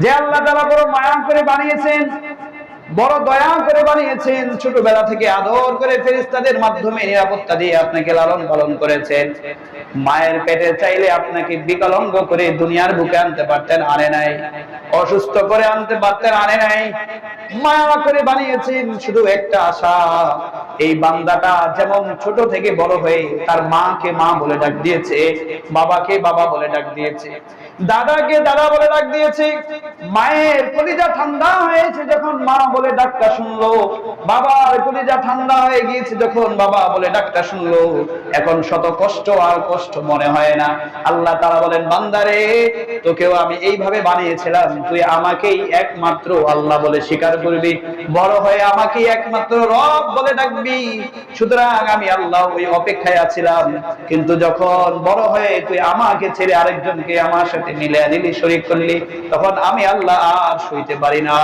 যে আল্লাহ তালা বড় মায়াম করে বানিয়েছেন বড় দয়া করে বানিয়েছেন ছোটবেলা থেকে আদর করে ফেরেশতাদের মাধ্যমে নিরাপত্তা দিয়ে আপনাকে লালন পালন করেছেন। মায়ের পেটে চাইলে আপনাকে বিকলাঙ্গ করে দুনিয়ার বুকে আনতে পারতেন, আনে নাই। অসুস্থ করে আনতে পারতেন, আনে নাই। মায়া করে বানিয়েছেন শুধু একটা আশা, এই বান্দাটা যেমন ছোট থেকে বড় হয়ে তার মাকে মা বলে ডাক দিয়েছে, বাবাকে বাবা বলে ডাক দিয়েছে, দাদাকে দাদা বলে ডাক দিয়েছে, মায়ের কলিজা ঠান্ডা হয়েছে যখন মা বলে ডাকটা শুনলো। বাবার কলিজা ঠান্ডা হয়ে গিয়েছে যখন। বাবা বলে, ডাকটা শুনলো। এখন শত কষ্ট আর কষ্ট মনে হয় না। আল্লাহ তারা বলেন, বান্দারে, তোকেও আমি এইভাবে বানিয়েছিলাম। তুই আমাকেই একমাত্র আল্লাহ বলে স্বীকার করবি। বড় হয়ে আমাকেই একমাত্র রব বলে ডাকবি। সুতরাং আমি আল্লাহ ওই অপেক্ষায় আছিলাম। কিন্তু যখন বড় হয়ে তুই আমাকে ছেড়ে আরেকজনকে আমার সাথে মিলে দিলি শরীক করলি, তখন আমি আল্লাহ আর সইতে পারি না।